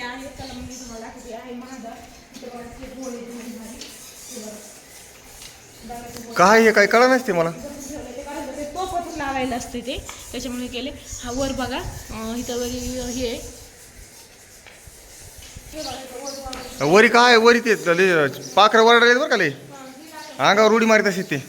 ते आहे त्याला मी तुम्हाला दाखवते. आहे गोळे. काय हे काय कळा नसते मला? ते लावायला असते ते? त्याच्यामुळे केले. हा वर बघा. इथं वरी हे वर काय वरी ते पाखरं वरडायला बरं का लय अंगावर उडी मारित असते ते.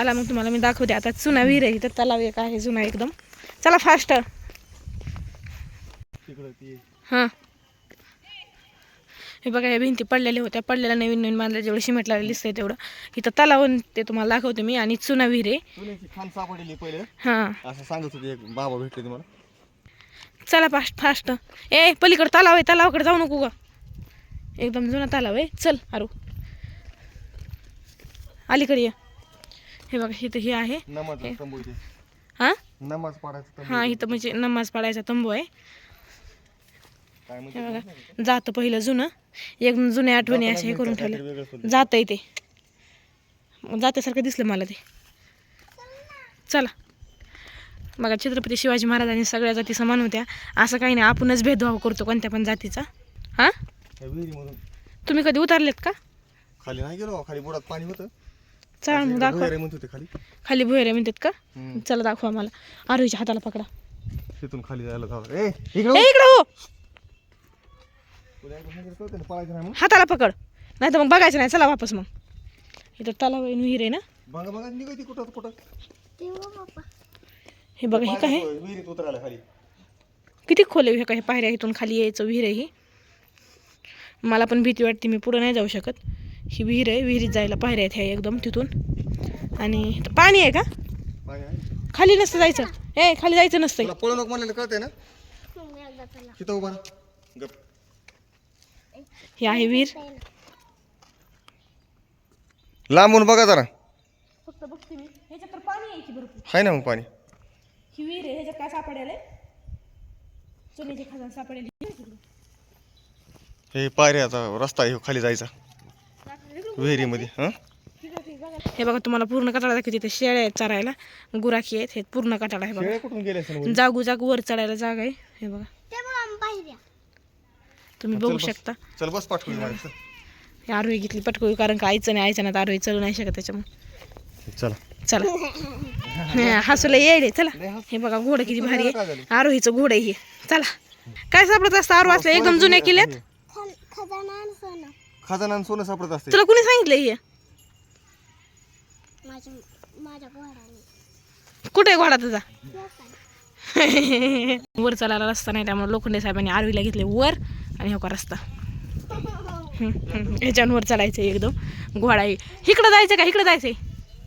चला मग तुम्हाला मी दाखवते. आता चुना विहीर आहे इथं तलाव एक आहे जुना एकदम. चला फास्ट हां. हे बघा या भिंती पडलेल्या होत्या. पडलेल्या नवीन नवीन बांधल्या जेवढं सिमेंट लागलेलं दिसतंय तेवढं. इथं तलाव ते तुम्हाला दाखवते मी. आणि चुना विहीर आहे. चुन्याची खान सापडलेली पहिले. हां. असं सांगत होते एक बाबा भेटले मला चला फास्ट फास्ट ए पलीकडे तलाव आहे. तलावाकडे जाऊ नको ग. एकदम जुना तलाव आहे. चल अरू अलीकडे ये. हे बघा इथं हे आहे. हां. नमाज पाडायचं हां इथं म्हणजे नमाज पडायचा तंबू आहे. हे बघा जातं पहिलं जुनं. एकदम जुन्या आठवणी असे हे करून ठेवलं जातं ते जात्यासारखं दिसलं मला ते. चला. बघा छत्रपती शिवाजी महाराजांनी सगळ्या जाती समान होत्या. असं काही नाही आपणच भेदभाव करतो कोणत्या पण जातीचा. हां? तुम्ही कधी उतरलेत का? खाली नाही गेलो खाली बुडात पाणी होतं. चला मग दाखवा. भुयारे म्हणत होते खाली. खाली भुयारे म्हणतात का. चला दाखवा मला आरोहीच्या हाताला पकडा. तिथून खाली जायला जावं ए ए इकडे इकडं हो पळायचं नाही म्हणून? हाताला पकड. नाही तर मग बघायचं नाही. चला वापस मग. इथं तलाव आहे विहीर आहे ना? बघा बघा निघायची कुठं कुठं? हे बघा हे काय? आहे? विहिरीत उतरायला खाली. किती खोल आहे हे काय? पायऱ्या इथून खाली यायचं विहीर आहे ही. मला पण भीती वाटते मी पुढं नाही जाऊ शकत. ही विहीर आहे विहिरीत जायला पायऱ्या आहेत ह्या एकदम तिथून. आणि पाणी आहे का? खाली नसतं जायचं. ए खाली जायचं नसतं तुला पळू नको म्हणलेलं कळतंय ना? तिथं उभा. गप. हे आहे विहीर. लांबून बघा जरा. फक्त बघते मी. ह्याच्यात तर पाणी आहे की भरपूर. आहे ना मग पाणी. ही विहीर आहे ह्याच्यात काय सापडेल चुन्याची खजान सापडेल. हे पायऱ्याचा रस्ता आहे खाली जायचा. विहिरीमध्ये हां? हे बघा तुम्हाला पूर्ण कटाळा दाखवते इथे शेळ्या आहेत चरायला. गुराखी आहेत हे पूर्ण कटाळा आहे बघा. कुठून गेले असेल जागू जागू वर चढायला जागा आहे हे बघा. तुम्ही बघू शकता. चल बस. हे आरोही घेतली पटकवी कारण का आईचं नाही आईचं नाही तर आरोही चलू नाही शकत त्याच्यामुळे. चला. चला. हसूला येडे चला. हे बघा घोडं किती भारी आहे. आरोहीचं घोडं हे. चला. काय सापडत असतं? आरो असलं एकदम जुन्या किल्ल्यात? खजाना आणि सोनं सापडत असते. तुला कुणी सांगितलं हे? कुठे आहे घोडा तुझा? वर चालायला रस्ता नाही त्यामुळे लोखंडे साहेबांनी आरवीला घेतले वर आणि हो का रस्ता. हम्म, हम्म. ह्याच्यावर वर चालायचं एकदम. घोडा आहे. इकडं जायचं का? इकडं जायचंय.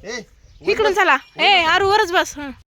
ए इकडून चला. ए आरू वरच बस. हं.